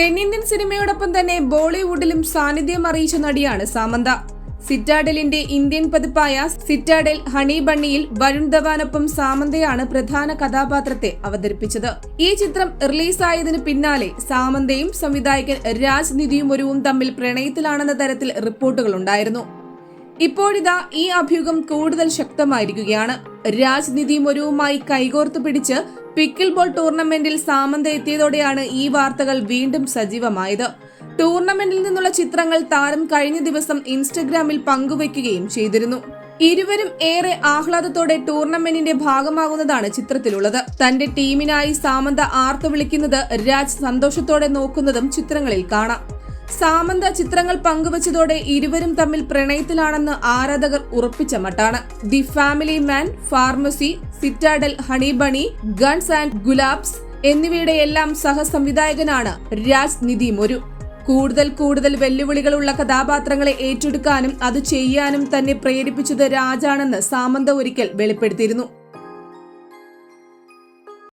തെന്നിന്ത്യൻ സിനിമയോടൊപ്പം തന്നെ ബോളിവുഡിലും സാന്നിധ്യം അറിയിച്ച നടിയാണ് സാമന്ത. സിറ്റാഡലിന്റെ ഇന്ത്യൻ പതിപ്പായ സിറ്റാഡൽ ഹണി ബണ്ണിയിൽ വരുൺ ധവാനൊപ്പം സാമന്തയാണ് പ്രധാന കഥാപാത്രത്തെ അവതരിപ്പിച്ചത്. ഈ ചിത്രം റിലീസായതിന് പിന്നാലെ സാമന്തയും സംവിധായകൻ രാജ് നിധിയും ഒരുവും തമ്മിൽ പ്രണയത്തിലാണെന്ന തരത്തിൽ റിപ്പോർട്ടുകളുണ്ടായിരുന്നു ഇപ്പോഴിതാ ഈ അഭ്യൂഹം കൂടുതൽ ശക്തമായിരിക്കുകയാണ്. രാജ്നിധി മൊരുവുമായി കൈകോർത്ത് പിടിച്ച് പിക്കിൾ ബോൾ ടൂർണമെന്റിൽ സാമന്ത എത്തിയതോടെയാണ് ഈ വാർത്തകൾ വീണ്ടും സജീവമായത്. ടൂർണമെന്റിൽ നിന്നുള്ള ചിത്രങ്ങൾ താരം കഴിഞ്ഞ ദിവസം ഇൻസ്റ്റഗ്രാമിൽ പങ്കുവയ്ക്കുകയും ചെയ്തിരുന്നു. ഇരുവരും ഏറെ ആഹ്ലാദത്തോടെ ടൂർണമെന്റിന്റെ ഭാഗമാകുന്നതാണ് ചിത്രത്തിലുള്ളത്. തന്റെ ടീമിനായി സാമന്ത ആർത്തു വിളിക്കുന്നത് രാജ് സന്തോഷത്തോടെ നോക്കുന്നതും ചിത്രങ്ങളിൽ കാണാം. സാമന്ത ചിത്രങ്ങൾ പങ്കുവച്ചതോടെ ഇരുവരും തമ്മിൽ പ്രണയത്തിലാണെന്ന് ആരാധകർ ഉറപ്പിച്ച മട്ടാണ്. The family man pharmacy Citadel Honey Bunny guns and Gulaabs എന്നിവയുടെ എല്ലാം സഹസംവിധായകനാണ് രാജ് നിധി മൊരു. കൂടുതൽ കൂടുതൽ വെല്ലുവിളികളുള്ള കഥാപാത്രങ്ങളെ ഏറ്റെടുക്കാനും അത് ചെയ്യാനും തന്നെ പ്രേരിപ്പിച്ചത് രാജാണെന്ന് സാമന്ത ഒരിക്കൽ വെളിപ്പെടുത്തിയിരുന്നു.